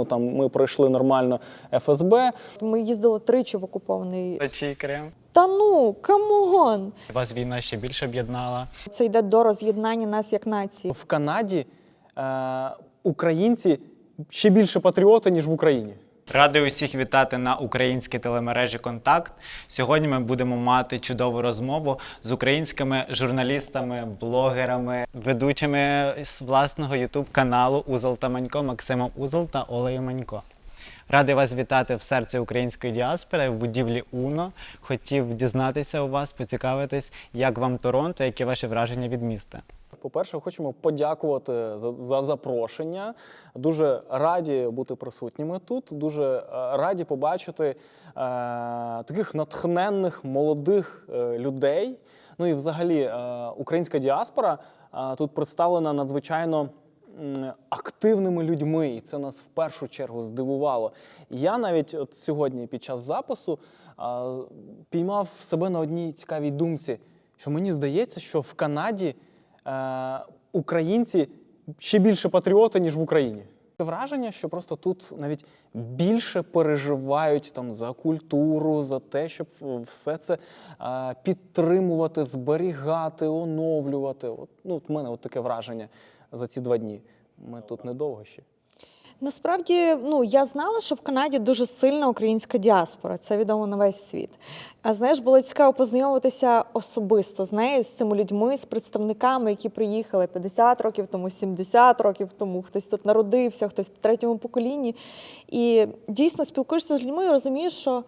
Ну, Там ми пройшли нормально ФСБ. Ми їздили тричі в окупований. Чи Крим? Та ну, камон! Вас війна ще більше об'єднала. Це йде до роз'єднання нас як нації. В Канаді е, українці ще більше патріоти, ніж в Україні. Радий усіх вітати на українській телемережі Контакт. Сьогодні ми будемо мати чудову розмову з українськими журналістами, блогерами, ведучими з власного ютуб каналу Узол та Манько Максимом Узол та Олею Манько. Радий вас вітати в серці української діаспори в будівлі Уно. Хотів дізнатися у вас, поцікавитись, як вам Торонто, які ваші враження від міста. По-перше, хочемо подякувати за, за запрошення. Дуже раді бути присутніми тут. Дуже е, раді побачити е, таких натхненних молодих е, людей. Ну і взагалі е, українська діаспора е, тут представлена надзвичайно активними людьми, і це нас в першу чергу здивувало. Я навіть от сьогодні під час запису а, піймав себе на одній цікавій думці, що мені здається, що в Канаді е, українці ще більше патріоти, ніж в Україні. Враження, що просто тут навіть більше переживають там за культуру, за те, щоб все це е, підтримувати, зберігати, оновлювати. От, ну, от в мене от таке враження за ці два дні. Ми тут недовго ще. Насправді, ну я знала, що в Канаді дуже сильна українська діаспора. Це відомо на весь світ. А знаєш, було цікаво познайомитися особисто з нею, з цими людьми, з представниками, які приїхали 50 років тому, 70 років тому. Хтось тут народився, хтось в третьому поколінні. І дійсно спілкуєшся з людьми і розумієш, що.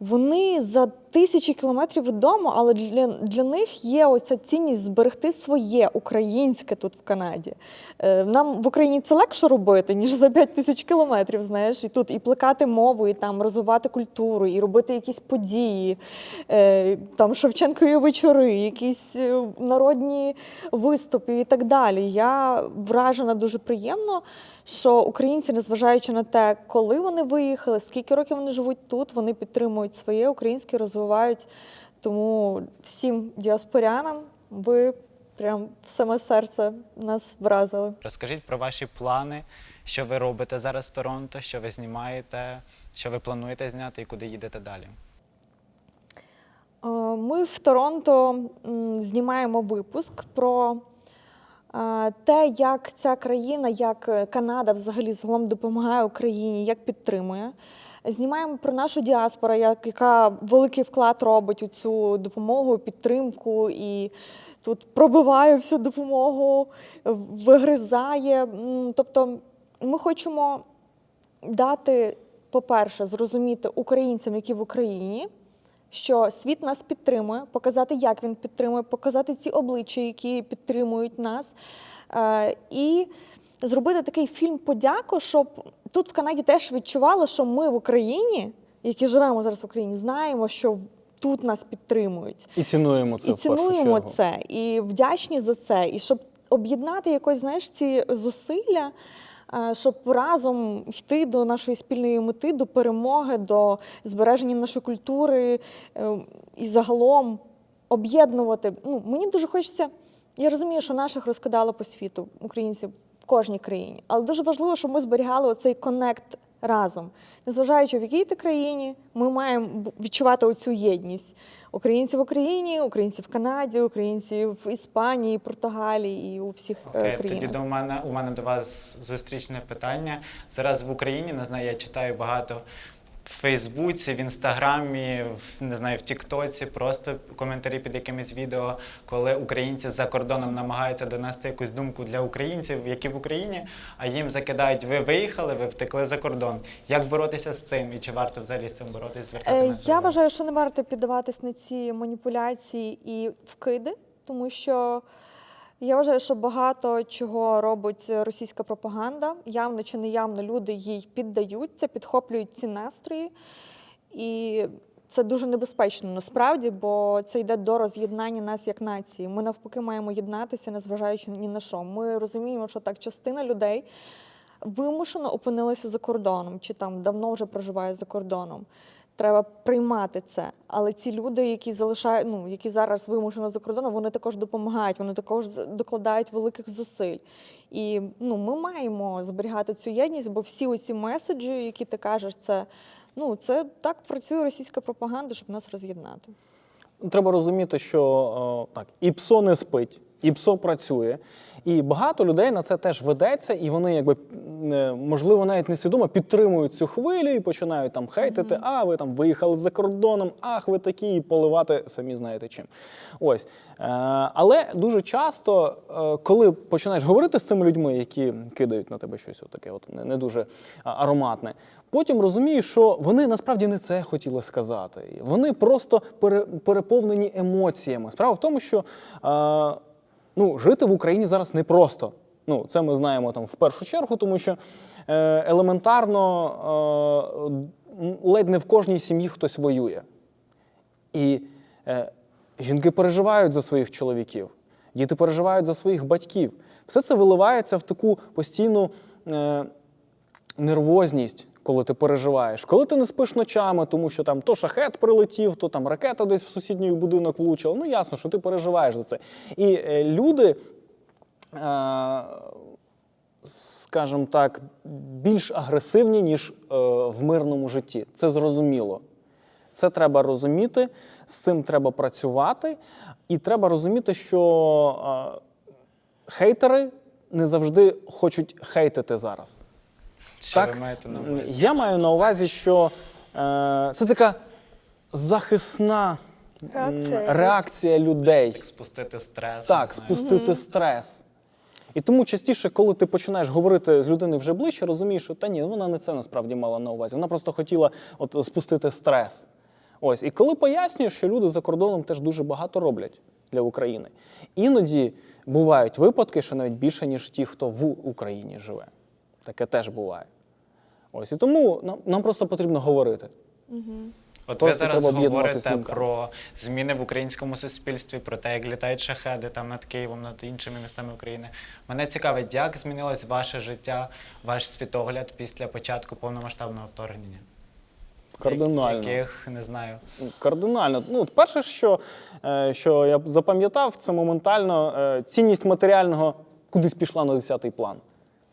Вони за тисячі кілометрів від дому, але для, для них є оця цінність зберегти своє українське тут в Канаді. Е, нам в Україні це легше робити, ніж за 5 тисяч кілометрів, знаєш, і тут і плекати мову, і там розвивати культуру, і робити якісь події, е, там Шевченкові вечори, якісь е, народні виступи і так далі. Я вражена дуже приємно що українці, незважаючи на те, коли вони виїхали, скільки років вони живуть тут, вони підтримують своє українське, розвивають. Тому всім діаспорянам ви прям в саме серце нас вразили. Розкажіть про ваші плани, що ви робите зараз в Торонто, що ви знімаєте, що ви плануєте зняти і куди їдете далі. Е, Ми в Торонто знімаємо випуск про те, як ця країна, як е, Канада взагалі загалом допомагає Україні, як підтримує. Знімаємо про нашу діаспору, як, яка великий вклад робить у цю допомогу, підтримку і тут пробиває всю допомогу, вигризає. Тобто ми хочемо дати, по-перше, зрозуміти українцям, які в Україні, що світ нас підтримує, показати, як він підтримує, показати ці обличчя, які підтримують нас. Е, і зробити такий фільм подяку, щоб тут в Канаді теж відчували, що ми в Україні, які живемо зараз в Україні, знаємо, що в- тут нас підтримують. І цінуємо це І в першу цінуємо чергу. це, і вдячні за це. І щоб об'єднати якось, знаєш, ці зусилля, щоб разом йти до нашої спільної мети, до перемоги, до збереження нашої культури е, і загалом об'єднувати. Ну, мені дуже хочеться. Я розумію, що наших розкидало по світу українців в кожній країні, але дуже важливо, щоб ми зберігали оцей коннект разом. Незважаючи в якій ти країні, ми маємо відчувати оцю єдність. Українці в Україні, українці в Канаді, українці в Іспанії, Португалії і у всіх е, Окей, країнах. тоді до мене у мене до вас зустрічне питання. Зараз в Україні не знаю, я читаю багато в Фейсбуці, в Інстаграмі, в не знаю, в Тіктоці, просто коментарі під якимись відео, коли українці за кордоном намагаються донести якусь думку для українців, які в Україні, а їм закидають, ви виїхали, ви втекли за кордон. Як боротися з цим? І чи варто взагалі з цим боротися? Звертати Е, на це Я увагу? вважаю, що не варто піддаватись на ці маніпуляції і вкиди, тому що я вважаю, що багато чого робить російська пропаганда. Явно чи неявно люди їй піддаються, підхоплюють ці настрої. І це дуже небезпечно насправді, бо це йде до роз'єднання нас як нації. Ми навпаки маємо єднатися, незважаючи ні на що. Ми розуміємо, що так частина людей вимушено опинилися за кордоном, чи там давно вже проживає за кордоном. Треба приймати це. Але ці люди, які залишають, ну які зараз вимушено за кордоном, вони також допомагають, вони також докладають великих зусиль. І ну, ми маємо зберігати цю єдність, бо всі оці меседжі, які ти кажеш, це ну це так працює російська пропаганда, щоб нас роз'єднати. Треба розуміти, що так, і ПСО не спить, і ПСО працює. І багато людей на це теж ведеться, і вони, якби е, можливо, навіть несвідомо підтримують цю хвилю і починають там хейтити, а ви там виїхали за кордоном, ах, ви такі, і поливати самі знаєте чим. Ось. Е, але дуже часто, е, коли починаєш говорити з цими людьми, які кидають на тебе щось таке, от не, дуже ароматне, потім розумієш, що вони насправді не це хотіли сказати. Вони просто переповнені емоціями. Справа в тому, що ну, жити в Україні зараз непросто. Ну, це ми знаємо там в першу чергу, тому що е, елементарно е, ледь не в кожній сім'ї хтось воює. І е, жінки переживають за своїх чоловіків, діти переживають за своїх батьків. Все це виливається в таку постійну е, нервозність, коли ти переживаєш. Коли ти не спиш ночами, тому що там то шахет прилетів, то там ракета десь в сусідній будинок влучила. Ну ясно, що ти переживаєш за це. І е, люди. Е, скажімо так, більш агресивні, ніж е, в мирному житті. Це зрозуміло. Це треба розуміти, з цим треба працювати, і треба розуміти, що е, хейтери не завжди хочуть хейтити зараз. Що так? ви маєте на увазі? Я маю на увазі, що е, це така захисна м, Реакція реакція людей. Так спустити стрес. Так, не знаю. спустити стрес. І тому частіше, коли ти починаєш говорити з людиною вже ближче, розумієш, що та ні, вона не це насправді мала на увазі. Вона просто хотіла от, спустити стрес. Ось. І коли пояснюєш, що люди за кордоном теж дуже багато роблять для України, іноді бувають випадки, що навіть більше, ніж ті, хто в Україні живе. Таке теж буває. Ось. І тому нам, нам просто потрібно говорити. От ви Просто зараз треба говорите думками. про зміни в українському суспільстві, про те, як літають шахеди там над Києвом, над іншими містами України. Мене цікавить, як змінилось ваше життя, ваш світогляд після початку повномасштабного вторгнення? Кардинально. Яких не знаю. Кардинально. Ну, от перше, що, е, що я запам'ятав, це моментально е, цінність матеріального кудись пішла на десятий план.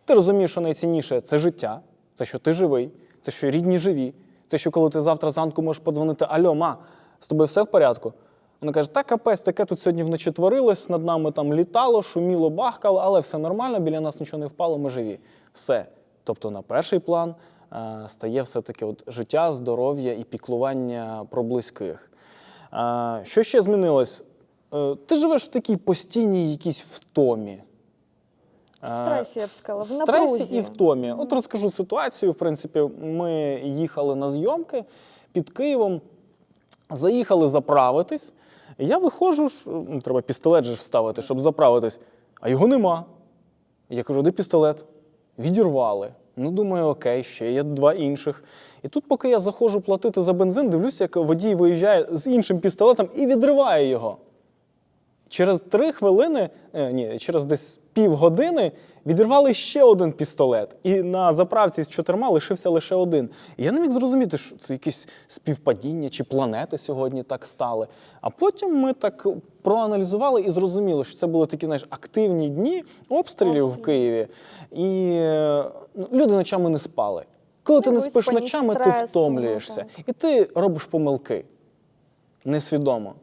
Ти розумієш, що найцінніше це життя, це що ти живий, це що рідні живі, це що коли ти завтра зранку можеш подзвонити Альо, ма, з тобою все в порядку? Вона каже, та капець, таке тут сьогодні вночі творилось, над нами там літало, шуміло, бахкало, але все нормально, біля нас нічого не впало, ми живі. Все. Тобто на перший план е, стає все-таки от життя, здоров'я і піклування про близьких. Е, Що ще змінилось? Е, Ти живеш в такій постійній якійсь втомі. В стресі, я б сказала, в В стресі і втомі. От розкажу ситуацію. В принципі, ми їхали на зйомки під Києвом, заїхали заправитись. Я виходжу, ну, треба пістолет же вставити, щоб заправитись, а його нема. Я кажу, де пістолет? Відірвали. Ну, думаю, окей, ще є два інших. І тут, поки я заходжу платити за бензин, дивлюся, як водій виїжджає з іншим пістолетом і відриває його. Через три хвилини, е, ні, через десь півгодини відірвали ще один пістолет. І на заправці з чотирма лишився лише один. І я не міг зрозуміти, що це якесь співпадіння чи планети сьогодні так стали. А потім ми так проаналізували і зрозуміли, що це були такі знаєш, активні дні обстрілів в Києві. І е, ну, люди ночами не спали. Коли ти не спиш ночами, ти ну, втомлюєшся. І ти робиш помилки несвідомо.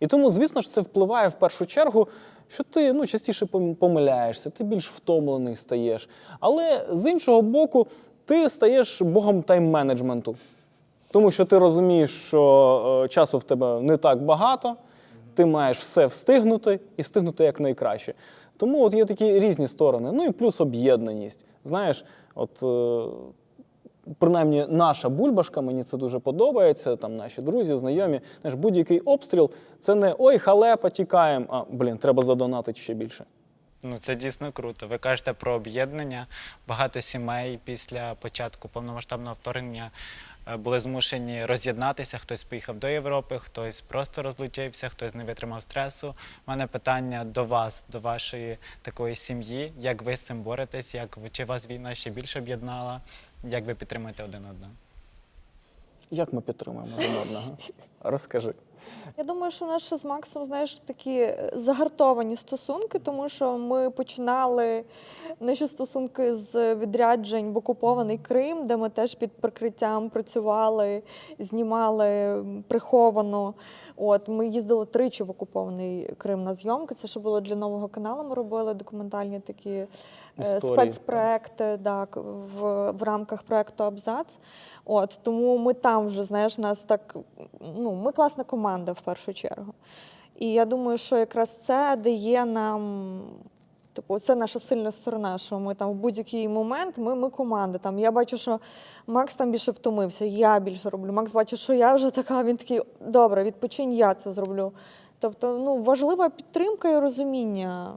І тому, звісно ж, це впливає в першу чергу, що ти ну, частіше помиляєшся, ти більш втомлений стаєш. Але з іншого боку, ти стаєш богом тайм-менеджменту. Тому що ти розумієш, що е, часу в тебе не так багато, ти маєш все встигнути і встигнути якнайкраще. Тому от є такі різні сторони. Ну і плюс об'єднаність. Знаєш, от. Е, принаймні наша бульбашка, мені це дуже подобається. Там наші друзі, знайомі. Знаєш, будь-який обстріл це не ой, халепа, тікаємо. А блін, треба задонатити ще більше. Ну, це дійсно круто. Ви кажете про об'єднання. Багато сімей після початку повномасштабного вторгнення були змушені роз'єднатися. Хтось поїхав до Європи, хтось просто розлучився, хтось не витримав стресу. У мене питання до вас, до вашої такої сім'ї. Як ви з цим боретесь? Як чи вас війна ще більше об'єднала? Як ви підтримуєте один одного? Як ми підтримуємо один одного? Розкажи. Я думаю, що у нас ще з Максом, знаєш, такі е, загартовані стосунки, тому що ми починали наші стосунки з відряджень в окупований Крим, де ми теж під прикриттям працювали, знімали приховано. От ми їздили тричі в окупований Крим на зйомки. Це ще було для нового каналу. Ми робили документальні такі е, Історії, спецпроекти так, в, в рамках проекту Абзац. От тому ми там вже знаєш, нас так ну ми класна команда в першу чергу. І я думаю, що якраз це дає нам. Типу, це наша сильна сторона, що ми там в будь-який момент ми, ми команда. Там я бачу, що Макс там більше втомився, я більше роблю. Макс бачить, що я вже така. Він такий, добре, відпочинь, я це зроблю. Тобто, ну важлива підтримка і розуміння.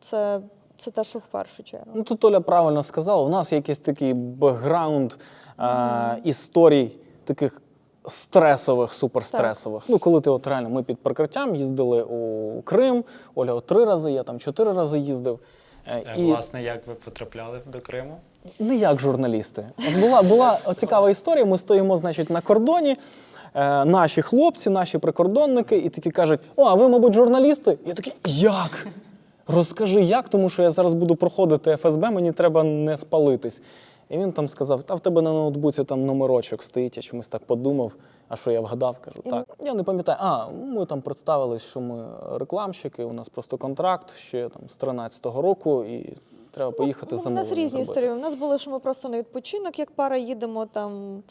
Це, це те, що в першу чергу. Ну тут Оля правильно сказала. У нас якийсь такий бекграунд е, історій таких стресових, суперстресових. Ну, коли ти от реально ми під прикриттям їздили у Крим, Оля от три рази, я там чотири рази їздив. Е, Е, Власне, як ви потрапляли до Криму? Не як журналісти. От була була цікава історія. Ми стоїмо, значить, на кордоні. Е, наші хлопці, наші прикордонники, і такі кажуть: О, а ви, мабуть, журналісти? Я такий, як? Розкажи, як, тому що я зараз буду проходити ФСБ, мені треба не спалитись. І він там сказав: та в тебе на ноутбуці там номерочок стоїть, я чомусь так подумав. А що я вгадав? Кажу, так. Я не пам'ятаю. А, ми там представились, що ми рекламщики, у нас просто контракт ще там з 13-го року, і треба поїхати Ну, за У нас різні історії. У нас були, що ми просто на відпочинок, як пара їдемо там.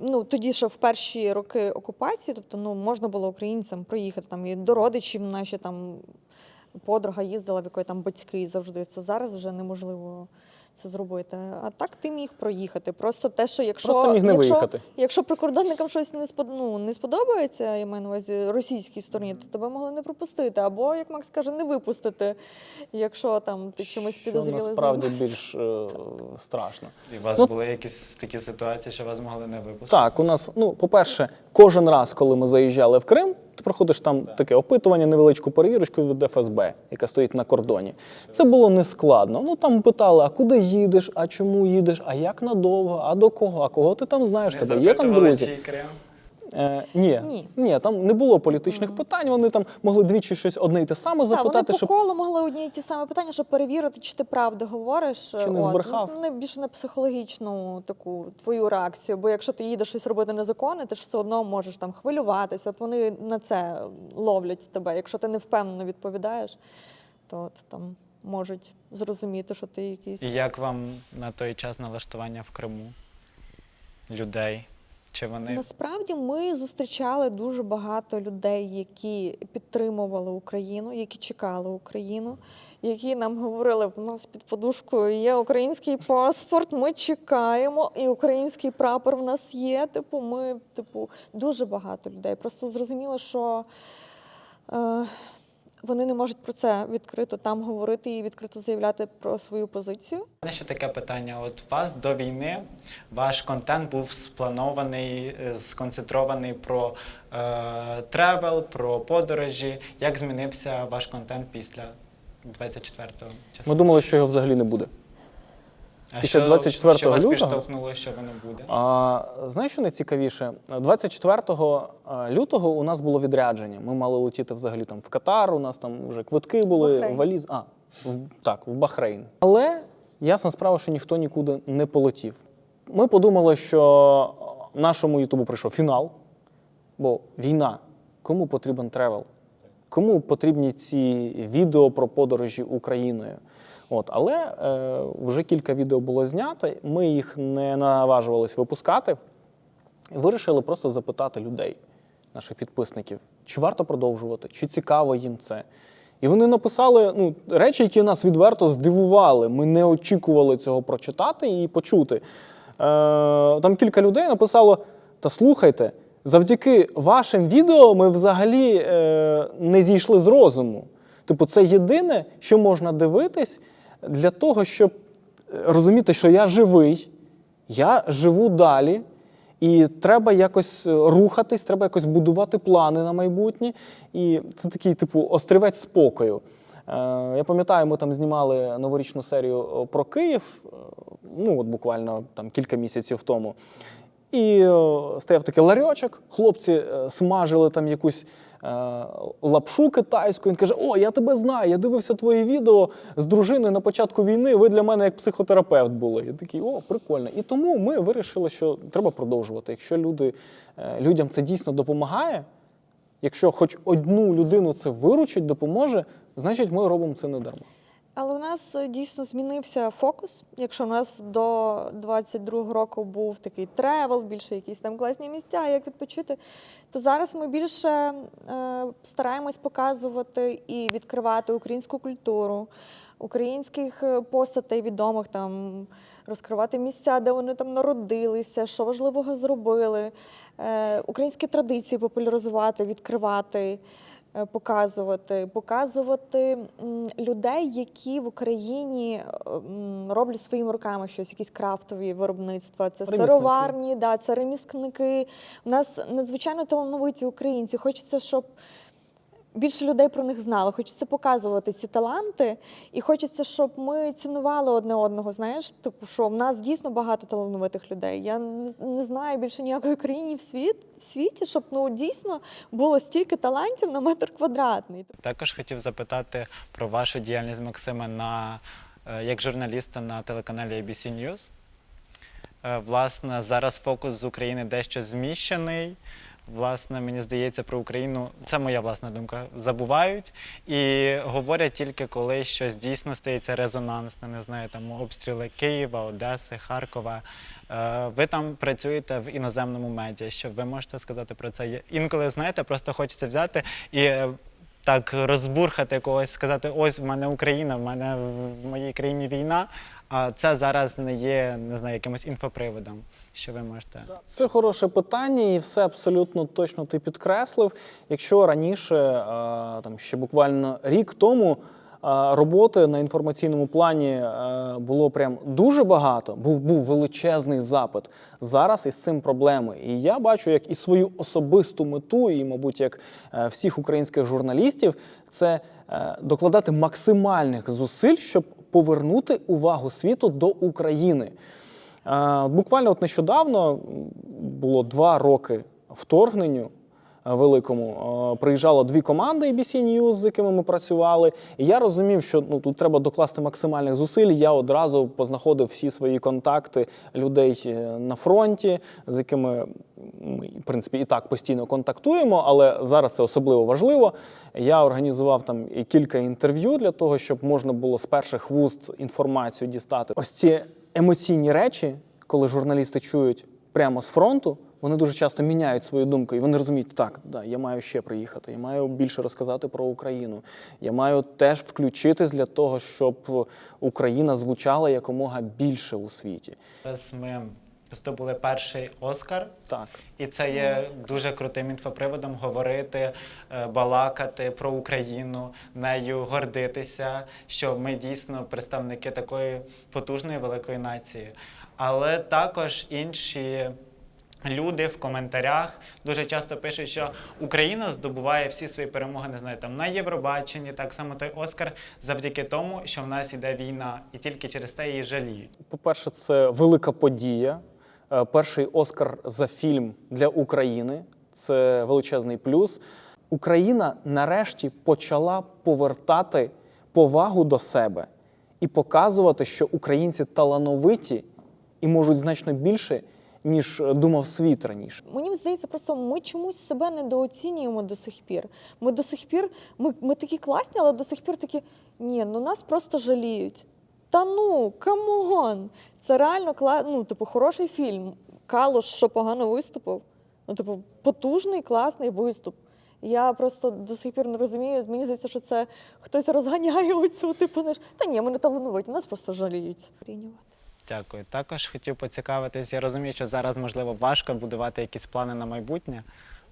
Ну тоді ще в перші роки окупації, тобто ну можна було українцям приїхати там і до родичів наші там подруга їздила, в якої там батьки завжди. Це зараз вже неможливо це зробити. А так ти міг проїхати. Просто те, що якщо Просто міг не якщо, виїхати. якщо прикордонникам щось не спод... ну, не сподобається, я маю на увазі російській стороні, то тебе могли не пропустити. Або, як Макс каже, не випустити, якщо там ти чимось що підозрілий насправді більш е, страшно. І у вас Ну, були якісь такі ситуації, що вас могли не випустити? Так, у нас, ну, по-перше, кожен раз, коли ми заїжджали в Крим, ти проходиш там таке опитування, невеличку перевірочку від ФСБ, яка стоїть на кордоні. Це було нескладно. Ну там питали, а куди їдеш, а чому їдеш, а як надовго, а до кого, а кого ти там знаєш, тебе є там друзі. Е, ні, Ні. ні, там не було політичних питань. Вони там могли двічі щось одне й те саме Так, вони запитати, по щоб колу могли одні й ті самі питання, щоб перевірити, чи ти правду говориш. Чи не От. збрехав. Ну, Не більше на психологічну таку твою реакцію. Бо якщо ти їдеш щось робити незаконне, ти ж все одно можеш там хвилюватися. От вони на це ловлять тебе. Якщо ти не впевнено відповідаєш, то от там можуть зрозуміти, що ти якийсь. І як вам на той час налаштування в Криму? Людей? Чи вони Насправді ми зустрічали дуже багато людей, які підтримували Україну, які чекали Україну, які нам говорили, в нас під подушкою є український паспорт, ми чекаємо, і український прапор в нас є. Типу, ми, типу, дуже багато людей. Просто зрозуміло, що. Е, вони не можуть про це відкрито там говорити і відкрито заявляти про свою позицію. У мене ще таке питання. От вас до війни ваш контент був спланований, е, сконцентрований про е, тревел, про подорожі. Як змінився ваш контент після 24-го часу? ми думали, що його взагалі не буде. А після що, 24 що вас лютого? підштовхнуло, що воно буде? А, знаєш, що найцікавіше? 24 лютого у нас було відрядження. Ми мали летіти взагалі там в Катар, у нас там вже квитки були, Бахрейн. валіз. А, в, так, в Бахрейн. Але ясна справа, що ніхто нікуди не полетів. Ми подумали, що нашому Ютубу прийшов фінал, бо війна. Кому потрібен тревел? Кому потрібні ці відео про подорожі Україною? От, але е, вже кілька відео було знято, ми їх не наважувались випускати. Вирішили просто запитати людей, наших підписників, чи варто продовжувати, чи цікаво їм це. І вони написали ну, речі, які нас відверто здивували. Ми не очікували цього прочитати і почути. Е, там кілька людей написало: та слухайте, завдяки вашим відео ми взагалі е, не зійшли з розуму. Типу, це єдине, що можна дивитись для того, щоб е, розуміти, що я живий, я живу далі. І треба якось е, рухатись, треба якось будувати плани на майбутнє. І це такий, типу, острівець спокою. Е, я пам'ятаю, ми там знімали новорічну серію про Київ, ну от буквально там кілька місяців тому. І стояв такий ларьочок, хлопці смажили там якусь лапшу китайську. Він каже: О, я тебе знаю, я дивився твої відео з дружиною на початку війни. Ви для мене як психотерапевт були. Я такий, о, прикольно. І тому ми вирішили, що треба продовжувати. Якщо люди, е, людям це дійсно допомагає, якщо хоч одну людину це виручить, допоможе, значить ми робимо це не дарма. Але у нас е, дійсно змінився фокус. Якщо у нас до 22-го року був такий тревел, більше якісь там класні місця, як відпочити, то зараз ми більше е, стараємось показувати і відкривати українську культуру, українських е, постатей відомих там. Розкривати місця, де вони там народилися, що важливого зробили, е, українські традиції популяризувати, відкривати показувати, показувати людей, які в Україні е, роблять своїми руками щось, якісь крафтові виробництва. Це Ремісники. сироварні, да, це ремісники. У нас надзвичайно талановиті українці. Хочеться, щоб. Більше людей про них знало, хочеться показувати ці таланти, і хочеться, щоб ми цінували одне одного. Знаєш, типу, що в нас дійсно багато талановитих людей. Я не, знаю більше ніякої країни в світ в світі, щоб ну дійсно було стільки талантів на метр квадратний. Також хотів запитати про вашу діяльність Максима на е, як журналіста на телеканалі ABC News. Е, Власне, зараз фокус з України дещо зміщений. Власне, мені здається, про Україну це моя власна думка. Забувають і говорять тільки коли щось дійсно стається резонансне, не знаю, там обстріли Києва, Одеси, Харкова. Е, Ви там працюєте в іноземному медіа. Що ви можете сказати про це? Інколи знаєте, просто хочеться взяти і е, так розбурхати когось, сказати: ось в мене Україна, в мене в в моїй країні війна. А це зараз не є не знаю, якимось інфоприводом. Що ви можете? Це хороше питання, і все абсолютно точно ти підкреслив. Якщо раніше, е, там ще буквально рік тому, е, роботи на інформаційному плані е, було прям дуже багато, був, був величезний запит. Зараз із цим проблеми. І я бачу, як і свою особисту мету, і, мабуть, як всіх українських журналістів, це докладати максимальних зусиль, щоб повернути увагу світу до України. Буквально от нещодавно було два роки вторгненню великому. Е, Приїжджало дві команди ABC News, з якими ми працювали. І я розумів, що ну тут треба докласти максимальних зусиль. Я одразу познаходив всі свої контакти людей е, на фронті, з якими ми, в принципі, і так постійно контактуємо, але зараз це особливо важливо. Я організував там і кілька інтерв'ю для того, щоб можна було з перших вуст інформацію дістати. Ось ці емоційні речі, коли журналісти чують прямо з фронту, вони дуже часто міняють свою думку, і вони розуміють, так, да, я маю ще приїхати, я маю більше розказати про Україну. Я маю теж включитись для того, щоб Україна звучала якомога більше у світі. Зараз ми здобули перший Оскар. Так. І це є дуже крутим інфоприводом говорити, е, балакати про Україну, нею гордитися, що ми дійсно представники такої потужної великої нації. Але також інші. Люди в коментарях дуже часто пишуть, що Україна здобуває всі свої перемоги, не знаю, там на Євробаченні, так само той Оскар, завдяки тому, що в нас іде війна, і тільки через те її жаліють. По-перше, це велика подія. Е, Перший Оскар за фільм для України. Це величезний плюс. Україна нарешті почала повертати повагу до себе і показувати, що українці талановиті і можуть значно більше, ніж е, думав світ раніше. Мені здається, просто ми чомусь себе недооцінюємо до сих пір. Ми до сих пір, ми, ми такі класні, але до сих пір такі, ні, ну нас просто жаліють. Та ну, камон! Це реально кла... ну, типу, хороший фільм. Калош, що погано виступив. Ну, типу, потужний, класний виступ. Я просто до сих пір не розумію. Мені здається, що це хтось розганяє оцю, типу, наш. Та ні, ми не талановиті, нас просто жаліють. Дякую. Також хотів поцікавитись. Я розумію, що зараз можливо важко будувати якісь плани на майбутнє,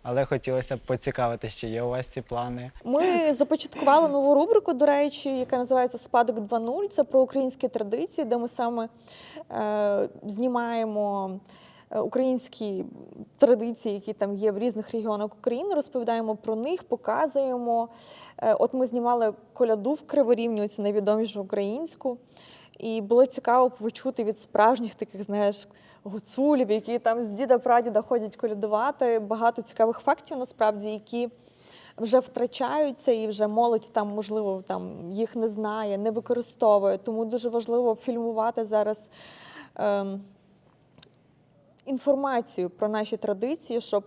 але хотілося б поцікавитись, чи є у вас ці плани. Ми започаткували нову рубрику, до речі, яка називається Спадок 2.0. Це про українські традиції, де ми саме е, знімаємо е, українські традиції, які там є в різних регіонах України, розповідаємо про них, показуємо. Е, от ми знімали коляду в Криворівні, найвідомішу українську. І було цікаво почути від справжніх таких, знаєш, гуцулів, які там з діда прадіда ходять колядувати. Багато цікавих фактів насправді, які вже втрачаються, і вже молодь там, можливо, там їх не знає, не використовує. Тому дуже важливо фільмувати зараз. Ем, інформацію про наші традиції, щоб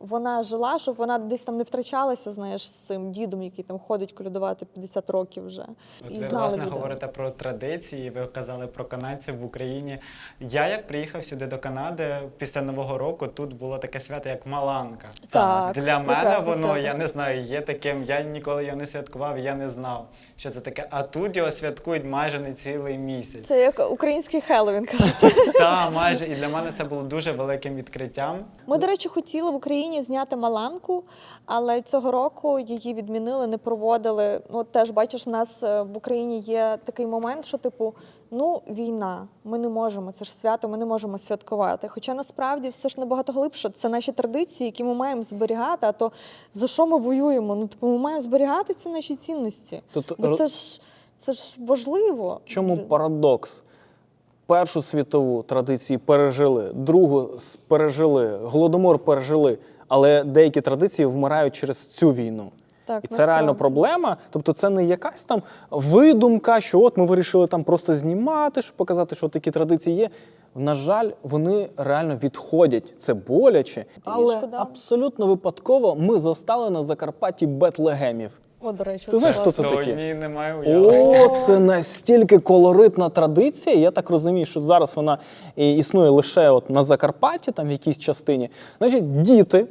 вона жила, щоб вона десь там не втрачалася, знаєш, з цим дідом, який там ходить колядувати 50 років вже. От і ви власне людей. говорите про традиції. Ви казали про канадців в Україні. Я як приїхав сюди до Канади після Нового року, тут було таке свято, як Маланка. Так, Для мене воно, свято. я не знаю, є таким. Я ніколи його не святкував, я не знав, що це таке. А тут його святкують майже не цілий місяць. Це як український Хеллоуін, кажуть. Та майже і для мене це було дуже великим відкриттям. Ми, до речі, хотіли в Україні зняти Маланку, але цього року її відмінили, не проводили. Ну, от теж бачиш, в нас е, в Україні є такий момент, що типу, ну, війна, ми не можемо, це ж свято, ми не можемо святкувати. Хоча насправді все ж набагато глибше. Це наші традиції, які ми маємо зберігати. А то за що ми воюємо? Ну, типу, ми маємо зберігати ці наші цінності. Тут Бо це ж це ж важливо. Чому парадокс? Першу світову традиції пережили, другу пережили, голодомор пережили, але деякі традиції вмирають через цю війну. Так, І це реально проблема. Тобто, це не якась там видумка, що от ми вирішили там просто знімати, щоб показати, що такі традиції є. На жаль, вони реально відходять. Це боляче, але шкода. абсолютно випадково ми застали на Закарпатті Бетлегемів. О, до речі, Ти знаєш, хто це То таке? ні, немає уявлення. О, це настільки колоритна традиція. Я так розумію, що зараз вона існує лише от на Закарпатті, там в якійсь частині. Значить, діти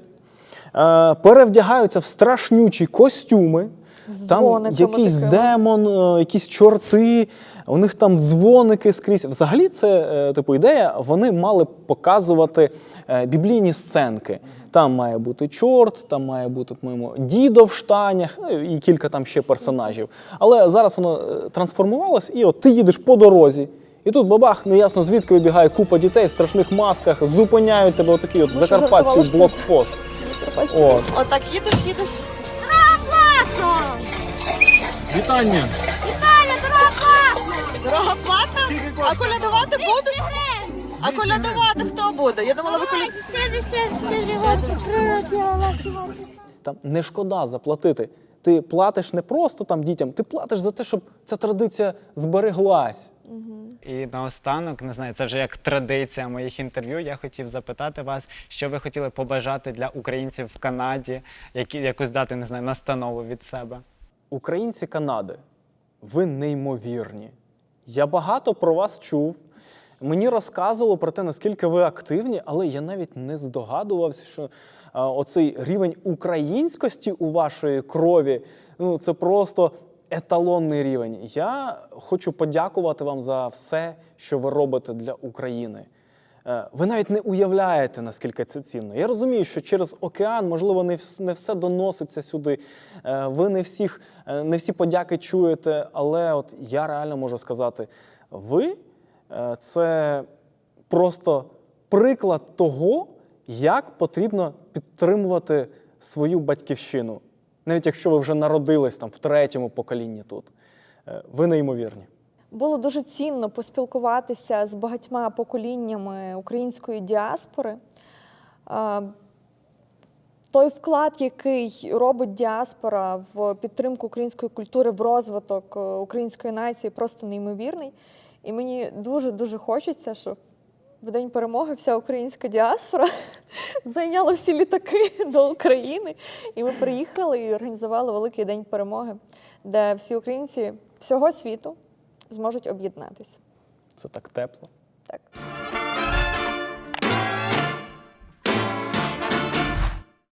е, перевдягаються в страшнючі костюми. З Там якийсь такими. демон, е, якісь чорти, у них там дзвоники скрізь. Взагалі, це е, типу ідея. Вони мали показувати е, біблійні сценки. Там має бути чорт, там має бути, по-моєму, дідо в штанях ну, і кілька там ще персонажів. Але зараз воно е, трансформувалось, і от ти їдеш по дорозі. І тут бабах, неясно звідки вибігає купа дітей в страшних масках, зупиняють тебе отакий от Ну, закарпатський жартувала, блокпост. От. Отак їдеш, їдеш. Вітання! Вітання, Дорога платна? А колядувати будеш? А колядувати хто буде? Я думала, ви колядувати. Там не шкода заплатити. Ти платиш не просто там дітям, ти платиш за те, щоб ця традиція збереглась. І наостанок, не знаю, це вже як традиція моїх інтерв'ю. Я хотів запитати вас, що ви хотіли побажати для українців в Канаді, які якусь дати, не знаю, настанову від себе. Українці Канади, ви неймовірні. Я багато про вас чув. Мені розказували про те, наскільки ви активні, але я навіть не здогадувався, що а, оцей рівень українськості у вашої крові ну, це просто еталонний рівень. Я хочу подякувати вам за все, що ви робите для України. Е, Ви навіть не уявляєте, наскільки це цінно. Я розумію, що через океан, можливо, не все доноситься сюди. Е, Ви не всіх, е, не всі подяки чуєте, але от я реально можу сказати: ви це просто приклад того, як потрібно підтримувати свою батьківщину, навіть якщо ви вже народились там в третьому поколінні тут. Е, Ви неймовірні. Було дуже цінно поспілкуватися з багатьма поколіннями української діаспори. Той вклад, який робить діаспора в підтримку української культури, в розвиток е, української нації, просто неймовірний. І мені дуже дуже хочеться, щоб в день перемоги вся українська діаспора зайняла всі літаки до України. І ми приїхали і організували великий день перемоги, де всі українці всього світу зможуть об'єднатися. Це так тепло. Так.